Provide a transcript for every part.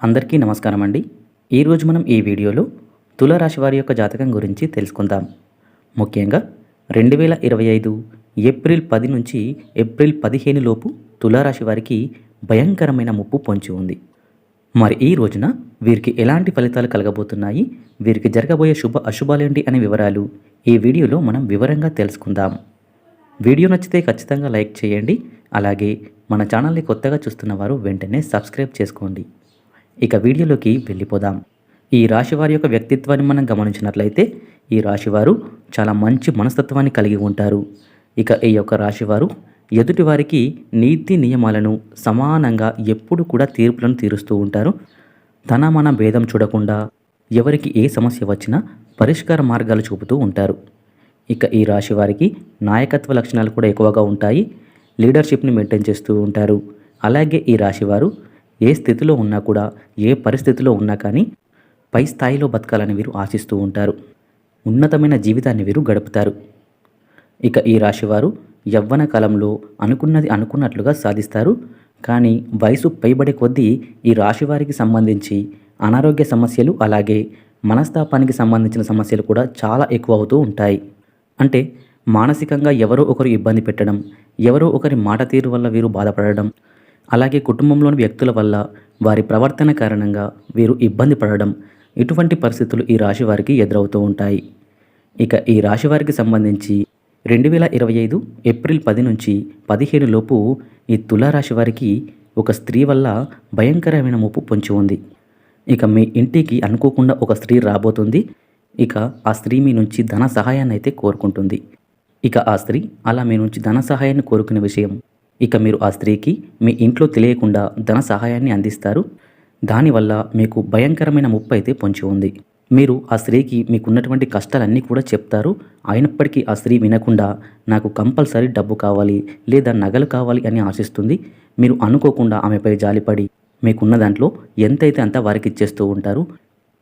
అందరికీ నమస్కారం అండి. ఈరోజు మనం ఈ వీడియోలో తులారాశి వారి యొక్క జాతకం గురించి తెలుసుకుందాం. ముఖ్యంగా రెండు వేల ఇరవై ఐదు ఏప్రిల్ పది నుంచి ఏప్రిల్ పదిహేను లోపు తులారాశి వారికి భయంకరమైన ముప్పు పొంచి ఉంది. మరి ఈ రోజున వీరికి ఎలాంటి ఫలితాలు కలగబోతున్నాయి? వీరికి జరగబోయే శుభ అశుభాలేంటి అనే వివరాలు ఈ వీడియోలో మనం వివరంగా తెలుసుకుందాం. వీడియో నచ్చితే ఖచ్చితంగా లైక్ చేయండి. అలాగే మన ఛానల్ని కొత్తగా చూస్తున్న వారు వెంటనే సబ్స్క్రైబ్ చేసుకోండి. ఇక వీడియోలోకి వెళ్ళిపోదాం. ఈ రాశి వారి యొక్క వ్యక్తిత్వాన్ని మనం గమనించినట్లయితే ఈ రాశివారు చాలా మంచి మనస్తత్వాన్ని కలిగి ఉంటారు. ఇక ఈ యొక్క రాశివారు ఎదుటివారికి నీతి నియమాలను సమానంగా ఎప్పుడు కూడా తీర్పులను తీరుస్తూ ఉంటారు. తన మన భేదం చూడకుండా ఎవరికి ఏ సమస్య వచ్చినా పరిష్కార మార్గాలు చూపుతూ ఉంటారు. ఇక ఈ రాశి వారికి నాయకత్వ లక్షణాలు కూడా ఎక్కువగా ఉంటాయి. లీడర్షిప్ని మెయింటైన్ చేస్తూ ఉంటారు. అలాగే ఈ రాశివారు ఏ స్థితిలో ఉన్నా కూడా ఏ పరిస్థితిలో ఉన్నా కానీ పై స్థాయిలో బతకాలని వీరు ఆశిస్తూ ఉంటారు. ఉన్నతమైన జీవితాన్ని వీరు గడుపుతారు. ఇక ఈ రాశివారు యవ్వన కాలంలో అనుకున్నది అనుకున్నట్లుగా సాధిస్తారు. కానీ వయసు పైబడే కొద్దీ ఈ రాశివారికి సంబంధించి అనారోగ్య సమస్యలు అలాగే మనస్తాపానికి సంబంధించిన సమస్యలు కూడా చాలా ఎక్కువ అవుతూ ఉంటాయి. అంటే మానసికంగా ఎవరో ఒకరు ఇబ్బంది పెట్టడం ఎవరో ఒకరి మాట తీరు వల్ల వీరు బాధపడడం అలాగే కుటుంబంలోని వ్యక్తుల వల్ల వారి ప్రవర్తన కారణంగా వీరు ఇబ్బంది పడడం ఇటువంటి పరిస్థితులు ఈ రాశి వారికి ఎదురవుతూ ఉంటాయి. ఇక ఈ రాశి వారికి సంబంధించి రెండు వేల ఇరవై ఐదు ఏప్రిల్ పది నుంచి పదిహేను లోపు ఈ తులారాశి వారికి ఒక స్త్రీ వల్ల భయంకరమైన ముప్పు పొంచి ఉంది. ఇక మీ ఇంటికి అనుకోకుండా ఒక స్త్రీ రాబోతుంది. ఇక ఆ స్త్రీ మీ నుంచి ధన సహాయాన్ని అయితే కోరుకుంటుంది. ఇక ఆ స్త్రీ అలా మీ నుంచి ధన సహాయాన్ని కోరుకునే విషయం ఇక మీరు ఆ స్త్రీకి మీ ఇంట్లో తెలియకుండా ధన సహాయాన్ని అందిస్తారు. దానివల్ల మీకు భయంకరమైన ముప్పు అయితే పొంచి ఉంది. మీరు ఆ స్త్రీకి మీకున్నటువంటి కష్టాలన్నీ కూడా చెప్తారు. అయినప్పటికీ ఆ స్త్రీ వినకుండా నాకు కంపల్సరీ డబ్బు కావాలి లేదా నగలు కావాలి అని ఆశిస్తుంది. మీరు అనుకోకుండా ఆమెపై జాలిపడి మీకున్న దాంట్లో ఎంతైతే అంత వారికి ఇచ్చేస్తూ ఉంటారు.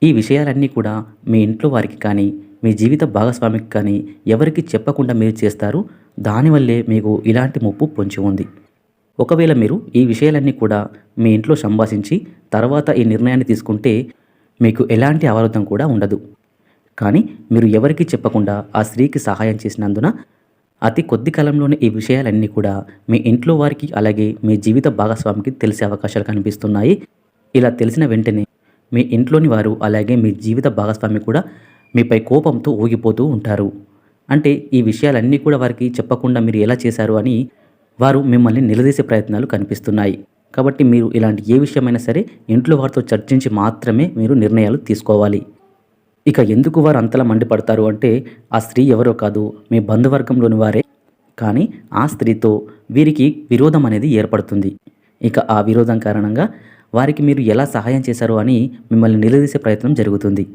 ఈ విషయాలన్నీ కూడా మీ ఇంట్లో వారికి కానీ మీ జీవిత భాగస్వామికి కానీ ఎవరికి చెప్పకుండా మీరు చేస్తారు దానివల్లే మీకు ఇలాంటి ముప్పు పొంచి ఉంది. ఒకవేళ మీరు ఈ విషయాలన్నీ కూడా మీ ఇంట్లో సంభాషించి తర్వాత ఈ నిర్ణయాన్ని తీసుకుంటే మీకు ఎలాంటి అవరోధం కూడా ఉండదు. కానీ మీరు ఎవరికీ చెప్పకుండా ఆ స్త్రీకి సహాయం చేసినందున అతి కొద్ది కాలంలోనే ఈ విషయాలన్నీ కూడా మీ ఇంట్లో వారికి అలాగే మీ జీవిత భాగస్వామికి తెలిసే అవకాశాలు కనిపిస్తున్నాయి. ఇలా తెలిసిన వెంటనే మీ ఇంట్లోని వారు అలాగే మీ జీవిత భాగస్వామి కూడా మీపై కోపంతో ఊగిపోతూ ఉంటారు. అంటే ఈ విషయాలన్నీ కూడా వారికి చెప్పకుండా మీరు ఎలా చేశారు అని వారు మిమ్మల్ని నిలదీసే ప్రయత్నాలు కనిపిస్తున్నాయి. కాబట్టి మీరు ఇలాంటి ఏ విషయమైనా సరే ఇంట్లో వారితో చర్చించి మాత్రమే మీరు నిర్ణయాలు తీసుకోవాలి. ఇక ఎందుకు వారు అంతలా మండిపడతారు అంటే ఆ స్త్రీ ఎవరో కాదు మీ బంధువర్గంలోని వారే. కానీ ఆ స్త్రీతో వీరికి విరోధం అనేది ఏర్పడుతుంది. ఇక ఆ విరోధం కారణంగా వారికి మీరు ఎలా సహాయం చేశారు అని మిమ్మల్ని నిలదీసే ప్రయత్నం జరుగుతుంది.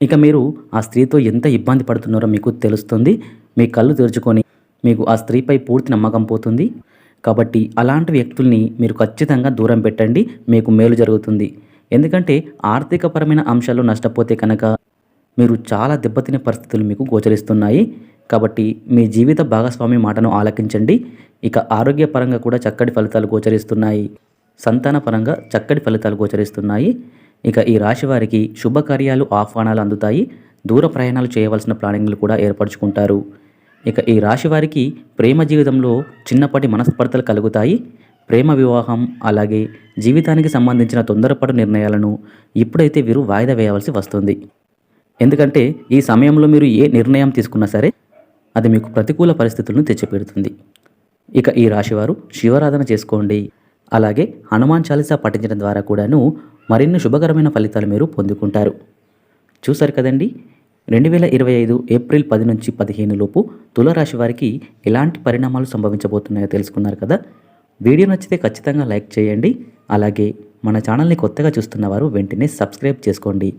ఇక మీరు ఆ స్త్రీతో ఎంత ఇబ్బంది పడుతున్నారో మీకు తెలుస్తుంది. మీ కళ్ళు తెరుచుకొని మీకు ఆ స్త్రీపై పూర్తి నమ్మకం పోతుంది. కాబట్టి అలాంటి వ్యక్తుల్ని మీరు ఖచ్చితంగా దూరం పెట్టండి. మీకు మేలు జరుగుతుంది. ఎందుకంటే ఆర్థికపరమైన అంశాలు నష్టపోతే కనుక మీరు చాలా దెబ్బతినే పరిస్థితులు మీకు గోచరిస్తున్నాయి. కాబట్టి మీ జీవిత భాగస్వామి మాటను ఆలకించండి. ఇక ఆరోగ్యపరంగా కూడా చక్కటి ఫలితాలు గోచరిస్తున్నాయి. సంతానపరంగా చక్కటి ఫలితాలు గోచరిస్తున్నాయి. ఇక ఈ రాశి వారికి శుభకార్యాలు ఆహ్వానాలు అందుతాయి. దూర ప్రయాణాలు చేయవలసిన ప్లానింగ్లు కూడా ఏర్పరచుకుంటారు. ఇక ఈ రాశి వారికి ప్రేమ జీవితంలో చిన్నప్పటి మనస్పర్ధలు కలుగుతాయి. ప్రేమ వివాహం అలాగే జీవితానికి సంబంధించిన తొందరపడు నిర్ణయాలను ఇప్పుడైతే వీరు వాయిదా వేయవలసి వస్తుంది. ఎందుకంటే ఈ సమయంలో మీరు ఏ నిర్ణయం తీసుకున్నా సరే అది మీకు ప్రతికూల పరిస్థితులను తెచ్చిపెడుతుంది. ఇక ఈ రాశివారు శివరాధన చేసుకోండి. అలాగే హనుమాన్ చాలీసా పఠించడం ద్వారా కూడాను మరిన్ని శుభకరమైన ఫలితాలు మీరు పొందుకుంటారు. చూసారు కదండి? రెండు వేల ఇరవై ఐదు ఏప్రిల్ పది నుంచి పదిహేను లోపు తులారాశి వారికి ఎలాంటి పరిణామాలు సంభవించబోతున్నాయో తెలుసుకున్నారు కదా? వీడియో నచ్చితే ఖచ్చితంగా లైక్ చేయండి. అలాగే మన ఛానల్ని కొత్తగా చూస్తున్న వారు వెంటనే సబ్స్క్రైబ్ చేసుకోండి.